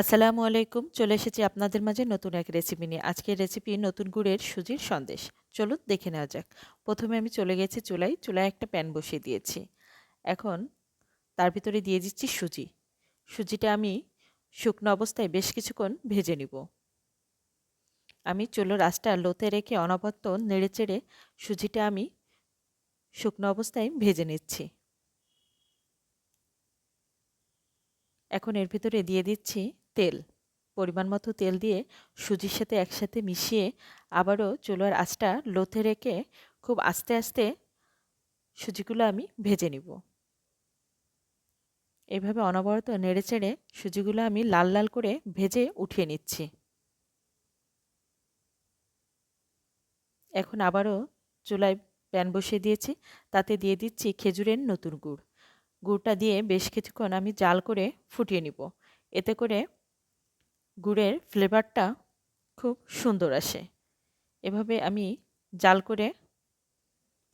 আসসালামু আলাইকুম। চলে এসেছি আপনাদের মাঝে নতুন এক রেসিপি নিয়ে। আজকের রেসিপি নতুন গুড়ের সুজির সন্দেশ। চলুন দেখে নেওয়া যাক। প্রথমে আমি চলে গেছি চুলায়। চুলায় একটা প্যান বসিয়ে দিয়েছি। এখন তার ভিতরে দিয়ে দিচ্ছি সুজি। সুজিটা আমি শুকনো অবস্থায় বেশ কিছুক্ষণ ভেজে নিব। আমি চুলোর আঁচটা লোতে রেখে অনবত্ত নেড়ে চেড়ে সুজিটা আমি শুকনো অবস্থায় ভেজে নিচ্ছি। এখন এর ভিতরে দিয়ে দিচ্ছি তেল, পরিমাণ মতো তেল দিয়ে সুজির সাথে একসাথে মিশিয়ে আবারও চুলার আঁচটা লোথে রেখে খুব আস্তে আস্তে সুজিগুলো আমি ভেজে নিব। এভাবে অনবরত নেড়ে চেড়ে সুজিগুলো আমি লাল লাল করে ভেজে উঠিয়ে নিচ্ছি। এখন আবারও চুলায় প্যান বসিয়ে দিয়েছি, তাতে দিয়ে দিচ্ছি খেজুরের নতুন গুড়। গুড়টা দিয়ে বেশ কিছুক্ষণ আমি জাল করে ফুটিয়ে নিব। এতে করে গুড়ের ফ্লেভারটা খুব সুন্দর আসে। এভাবে আমি জাল করে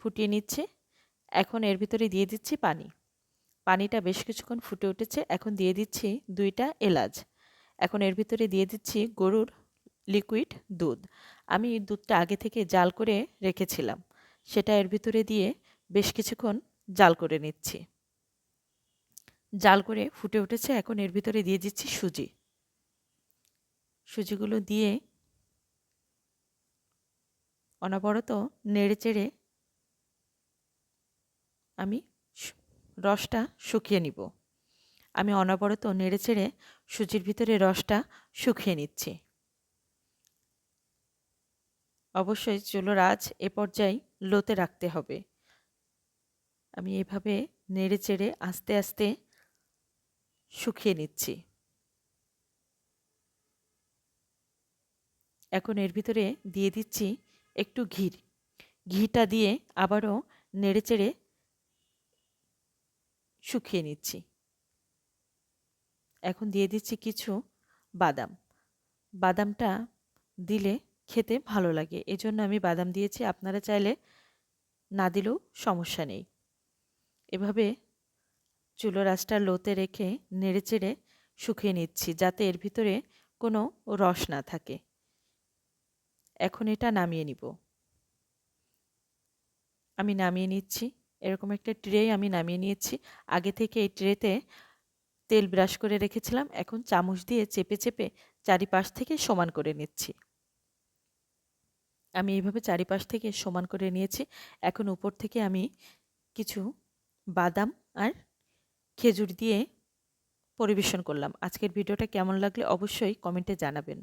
ফুটিয়ে নিচ্ছি। এখন এর ভিতরে দিয়ে দিচ্ছি পানি। পানিটা বেশ কিছুক্ষণ ফুটে উঠেছে। এখন দিয়ে দিচ্ছি দুইটা এলাচ। এখন এর ভিতরে দিয়ে দিচ্ছি গরুর লিকুইড দুধ। আমি দুধটা আগে থেকে জাল করে রেখেছিলাম। সেটা এর ভিতরে দিয়ে বেশ কিছুক্ষণ জাল করে নিচ্ছি। জাল করে ফুটে উঠেছে। এখন এর ভিতরে দিয়ে দিচ্ছি সুজি। সুজিগুলো দিয়ে অনবরত নেড়ে চেড়ে আমি রসটা শুকিয়ে নিব। আমি অনবরত নেড়ে চেড়ে সুজির ভিতরে রসটা শুকিয়ে নিচ্ছি। অবশ্যই চুলোর আজ এ পর্যায়ে লোতে রাখতে হবে। আমি এভাবে নেড়ে চেড়ে আস্তে আস্তে শুকিয়ে নিচ্ছি। এখন এর ভিতরে দিয়ে দিচ্ছি একটু ঘি। ঘিটা দিয়ে আবারও নেড়ে চেড়ে শুকিয়ে নিচ্ছি। এখন দিয়ে দিচ্ছি কিছু বাদাম। বাদামটা দিলে খেতে ভালো লাগে। এজন্য আমি বাদাম দিয়েছি। আপনারা চাইলে না দিলেও সমস্যা নেই। এভাবে চুলো আঁচটা লোতে রেখে নেড়েচেড়ে শুকিয়ে নিচ্ছি যাতে এর ভিতরে কোনো রস না থাকে। এখন এটা নামিয়ে নিব। আমি নামিয়ে নিচ্ছি। এরকম একটা ট্রে আমি নামিয়ে নিয়েছি। আগে থেকে এই ট্রেতে তেল ব্রাশ করে রেখেছিলাম। এখন চামচ দিয়ে চেপে চেপে চারিপাশ থেকে সমান করে নিচ্ছি। আমি এইভাবে চারিপাশ থেকে সমান করে নিয়েছি। এখন উপর থেকে আমি কিছু বাদাম আর খেজুর দিয়ে পরিবেশন করলাম। আজকের ভিডিওটা কেমন লাগলে অবশ্যই কমেন্টে জানাবেন।